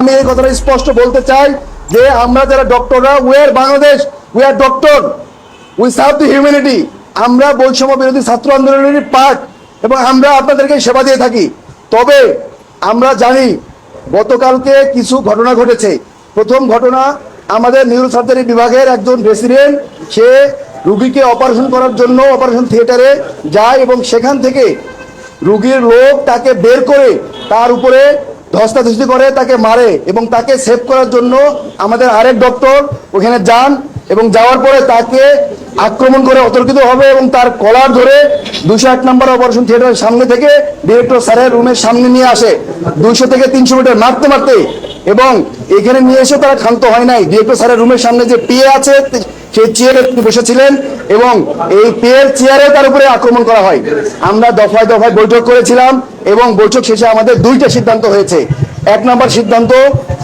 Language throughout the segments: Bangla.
আমি এই কথাটা স্পষ্ট বলতে চাই যে আমরা যারা ডক্টররা we are Bangladesh we are doctor we serve the humanity আমরা বৈষম্য বিরোধী ছাত্র আন্দোলনের পার্ট এবং আমরা আপনাদেরকে সেবা দিয়ে থাকি। তবে আমরা জানি গতকালকে কিছু ঘটনা ঘটেছে। প্রথম ঘটনা, আমাদের নিউরো সার্জারি বিভাগের একজন রেসিডেন্ট সে রুগীকে অপারেশন করার জন্য অপারেশন থিয়েটারে যায় এবং সেখান থেকে রুগীর লোক তাকে বের করে তার উপরে ধস্তাধস্তি করে, তাকে মারে এবং তাকে সেভ করার জন্য আমাদের আরেক ডক্টর ওখানে যান এবং যাওয়ার পরে তাকে আক্রমণ করে অতর্কিত হবে এবং তার কলার ধরে দুশো এক নম্বর অপারেশন থিয়েটারের সামনে থেকে ডিরেক্টর স্যারের রুমের সামনে নিয়ে আসে। দুইশো থেকে তিনশো মিটার মারতে মারতে এবং এখানে নিয়ে এসে তারা ক্ষান্ত হয় নাই। ডিরেক্টর স্যারের রুমের সামনে যে পিএ আছে সেই চেয়ারে তিনি বসেছিলেন এবং এই পেয়ের চেয়ারে তার উপরে আক্রমণ করা হয়। আমরা দফায় দফায় বৈঠক করেছিলাম এবং বৈঠক শেষে আমাদের দুইটা সিদ্ধান্ত হয়েছে। এক নম্বর সিদ্ধান্ত,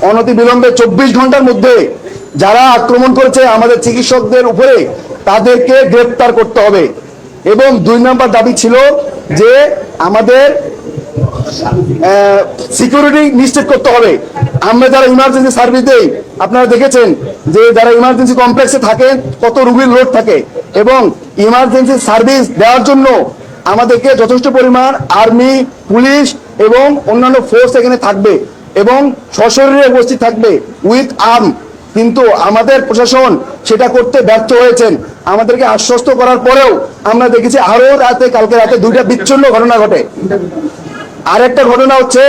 অনতি বিলম্বে চব্বিশ ঘণ্টার মধ্যে যারা আক্রমণ করেছে আমাদের চিকিৎসকদের উপরে তাদেরকে গ্রেপ্তার করতে হবে। এবং দুই নম্বর দাবি ছিল যে আমাদের সিকিউরিটি নিশ্চিত করতে হবে। আমরা যারা ইমার্জেন্সি সার্ভিস দেই, আপনারা দেখেছেন যে যারা ইমার্জেন্সি কমপ্লেক্সে থাকে, কত রুগীর লোড থাকে এবং ইমার্জেন্সি সার্ভিস দেওয়ার জন্য আমাদেরকে যথেষ্ট পরিমাণ আর্মি পুলিশ এবং অন্যান্য ফোর্স এখানে থাকবে এবং সশরীরে উপস্থিত থাকবে উইথ আর্ম কিন্তু আমাদের প্রশাসন সেটা করতে ব্যর্থ হয়েছেন। আমাদেরকে আশ্বস্ত করার পরেও আমরা দেখেছি আরও রাতে, কালকে রাতে দুইটা বিচ্ছিন্ন ঘটনা ঘটে। আরেকটা ঘটনা হচ্ছে,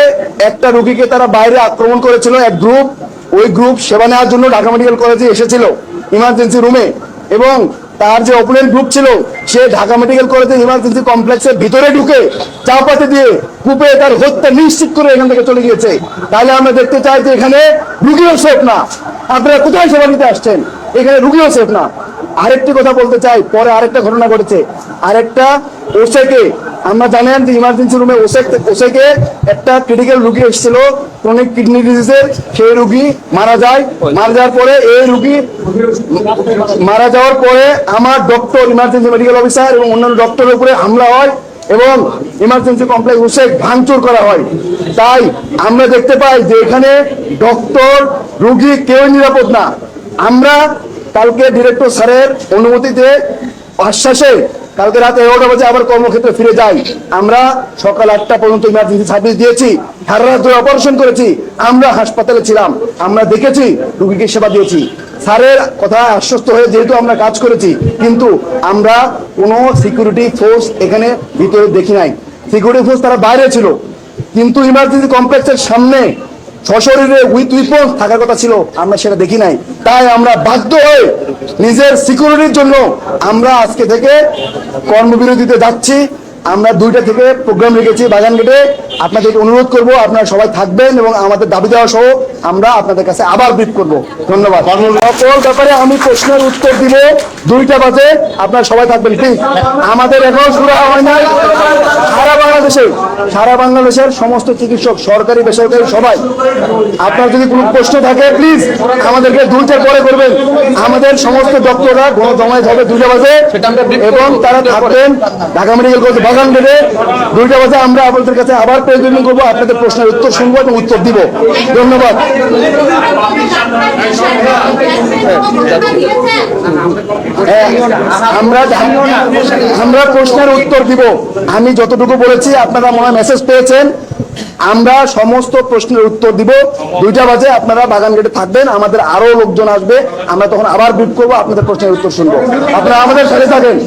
একটা রুগীকে তারা বাইরে আক্রমণ করেছিল, এক গ্রুপ ওই গ্রুপ সেবা নেওয়ার জন্য ঢাকা মেডিকেল কলেজে এসেছিল ইমার্জেন্সি রুমে এবং তার যে অপোনেন্ট গ্রুপ ছিল, সে ঢাকা মেডিকেল কলেজের ইমার্জেন্সি কমপ্লেক্সের ভিতরে ঢুকে চাপাতে দিয়ে কূপে তার হত্যা নিশ্চিত করে এখান থেকে চলে গিয়েছে। তাহলে আমরা দেখতে চাই যে এখানে রুগীও সেফ না। আপনারা কোথায় সেবা নিতে আসছেন? এখানে রুগীও সেফ না। আরেকটি কথা বলতে চাই, পরে আরেকটা ঘটনা ঘটেছে। আরেকটা ওসেকে আমরা জানেন যে ইমার্জেন্সি রুমে ওসেক ওসেকে একটা ক্রিটিক্যাল রুগী এসেছিল ক্রনিক কিডনি ডিজিজের সেই রুগী মারা যায়। মারা যাওয়ার পরে এই রুগী মারা যাওয়ার পরে আমার ডক্টর ইমার্জেন্সি মেডিকেল অফিসার এবং অন্যান্য ডক্টরের উপরে হামলা হয় এবং ইমার্জেন্সি কমপ্লেক্স ওসেক ভাঙচুর করা হয়। তাই আমরা দেখতে পাই যে এখানে ডক্টর রুগী কেউ নিরাপদ না। আমরা কালকে ডিরেক্টর স্যারের অনুমতিতে আশ্বাসে কালকে রাত এগারোটা বাজে আবার কর্মক্ষেত্রে ফিরে যাই। আমরা সকাল আটটা পর্যন্ত ইমার্জেন্সি সার্ভিস দিয়েছি, সারা ধরে অপারেশন করেছি, আমরা হাসপাতালে ছিলাম, আমরা দেখেছি, রুগীকে সেবা দিয়েছি। স্যারের কথা আশ্বস্ত হয়ে যেহেতু আমরা কাজ করেছি, কিন্তু আমরা কোনো সিকিউরিটি ফোর্স এখানে ভিতরে দেখি নাই। সিকিউরিটি ফোর্স তারা বাইরে ছিল, কিন্তু ইমার্জেন্সি কমপ্লেক্সের সামনে সশরীরে উইথ উইপন্স থাকার কথা ছিল, আমরা সেটা দেখি নাই। তাই আমরা বাধ্য হয়ে নিজের সিকিউরিটির জন্য আমরা আজকে থেকে কর্মবিরতিতে যাচ্ছি। আমরা দুইটা থেকে প্রোগ্রাম রেখেছি বাগান গেটে। আপনাদেরকে অনুরোধ করব, আপনারা সবাই থাকবেন এবং আমাদের দাবি দেওয়া সহ আমরা আপনাদের কাছে আবার ব্রিফ করব। ধন্যবাদ। সকল ব্যাপারে আমি প্রশ্নের উত্তর দিব। দুইটা বাজে, আপনারা সবাই থাকবেন, ঠিক? আমাদের এখন শুরু হয় সারা বাংলাদেশে সারা বাংলাদেশের সমস্ত চিকিৎসক সরকারি বেসরকারি সবাই আপনার যদি কোনো প্রশ্ন থাকে প্লিজ আমাদেরকে দুইটার পরে করবেন আমাদের সমস্ত ডক্টররা গণ জমায়েত হবে দুইটা বাজে এবং তারা থাকবেন ঢাকা মেডিকেল কলেজ বাগান গেটে দুইটা বাজে আমরা আপনাদের কাছে আবার প্রেজেন্ট করব আপনাদের প্রশ্নের উত্তর শুনব এবং উত্তর দিব ধন্যবাদ হ্যাঁ, আমরা প্রশ্নের উত্তর দিব। আমি যতটুকু বলেছি, আপনারা মনে মেসেজ পেয়েছেন। আমরা সমস্ত প্রশ্নের উত্তর দিব। দুইটা বাজে, আপনারা বাগান গেটে থাকবেন। আমাদের আরও লোকজন আসবে। আমরা তখন আবার বিট করব, আপনাদের প্রশ্নের উত্তর শুনব। আপনারা আমাদের সাথে থাকেন।